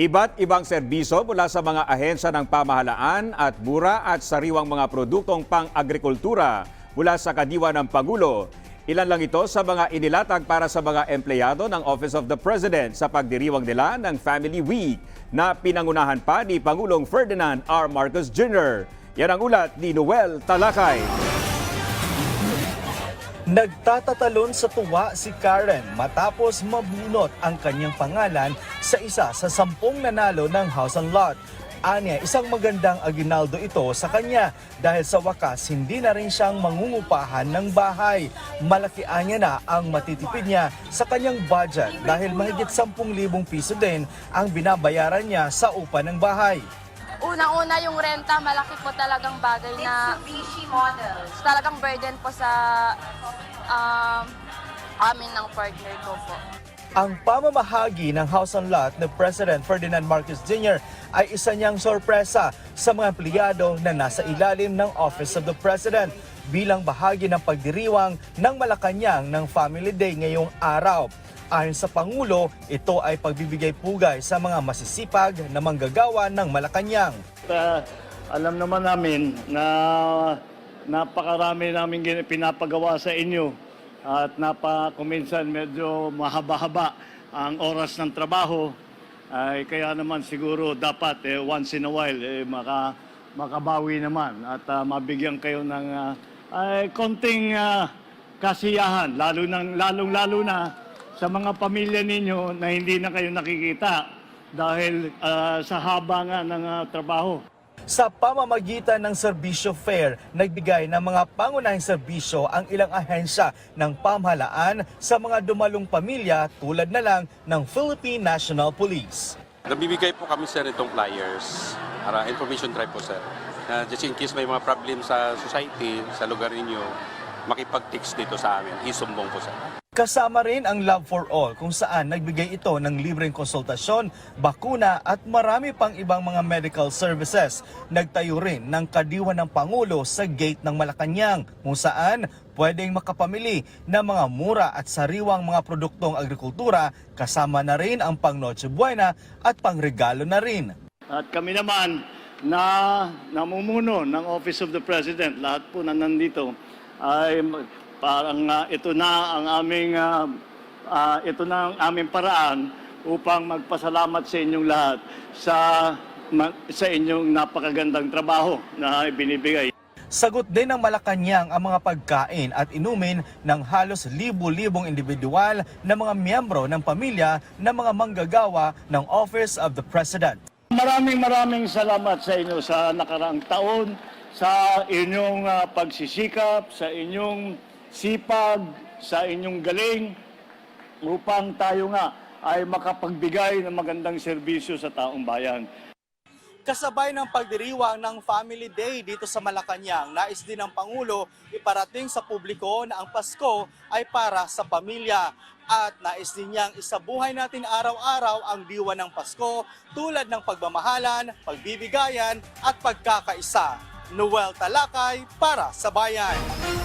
Iba't ibang serbisyo mula sa mga ahensya ng pamahalaan at mura at sariwang mga produktong pang-agrikultura mula sa kadiwa ng Pangulo. Ilan lang ito sa mga inilatag para sa mga empleyado ng Office of the President sa pagdiriwang nila ng Family Week na pinangunahan pa ni Pangulong Ferdinand R. Marcos Jr. Yan ang ulat ni Noel Talakay. Nagtatatalon sa tuwa si Karen matapos mabunot ang kanyang pangalan sa isa sa sampung nanalo ng House and Lot. Anya, isang magandang aginaldo ito sa kanya dahil sa wakas hindi na rin siyang mangungupahan ng bahay. Malaki anya na ang matitipid niya sa kanyang budget dahil mahigit 10,000 piso din ang binabayaran niya sa upa ng bahay. Unang-una yung renta, malaki po talagang bagay na Mitsubishi models. talagang burden po sa um, amin ng partner ko po. Ang pamamahagi ng House and Lot ni President Ferdinand Marcos Jr. ay isa niyang sorpresa sa mga empleyado na nasa ilalim ng Office of the President bilang bahagi ng pagdiriwang ng Malacanang ng Family Day ngayong araw. Ayon sa Pangulo, ito ay pagbibigay pugay sa mga masisipag na manggagawa ng Malacanang. Uh, alam naman namin na napakarami namin pinapagawa sa inyo at napa kuminsan medyo mahaba-haba ang oras ng trabaho ay kaya naman siguro dapat eh, once in a while eh, maka, makabawi naman at ah, mabigyan kayo ng ah, ay, konting ah, kasiyahan lalo nang lalong lalo na sa mga pamilya ninyo na hindi na kayo nakikita dahil ah, sa haba nga ng ah, trabaho. Sa pamamagitan ng serbisyo fair, nagbigay ng mga pangunahing serbisyo ang ilang ahensya ng pamahalaan sa mga dumalong pamilya tulad na lang ng Philippine National Police. Nabibigay po kami sir itong flyers para information drive po sir. Na just in case may mga problem sa society, sa lugar ninyo, makipag-text dito sa amin. Isumbong po sir. Kasama rin ang Love for All kung saan nagbigay ito ng libreng konsultasyon, bakuna at marami pang ibang mga medical services. Nagtayo rin ng kadiwa ng Pangulo sa gate ng Malacanang kung saan pwedeng makapamili ng mga mura at sariwang mga produktong agrikultura kasama na rin ang pang Noche Buena at pangregalo na rin. At kami naman na namumuno ng Office of the President, lahat po na nandito, ay parang ah, ito na ang aming ah, ah, ito na ang aming paraan upang magpasalamat sa inyong lahat sa sa inyong napakagandang trabaho na ibinibigay. Sagot din ng Malacanang ang mga pagkain at inumin ng halos libu-libong individual na mga miyembro ng pamilya ng mga manggagawa ng Office of the President. Maraming maraming salamat sa inyo sa nakaraang taon, sa inyong ah, pagsisikap, sa inyong sipag, sa inyong galing upang tayo nga ay makapagbigay ng magandang serbisyo sa taong bayan. Kasabay ng pagdiriwang ng Family Day dito sa Malacanang, nais din ng Pangulo iparating sa publiko na ang Pasko ay para sa pamilya at nais din niyang isabuhay natin araw-araw ang diwa ng Pasko tulad ng pagmamahalan, pagbibigayan at pagkakaisa. Noel Talakay para sa Bayan.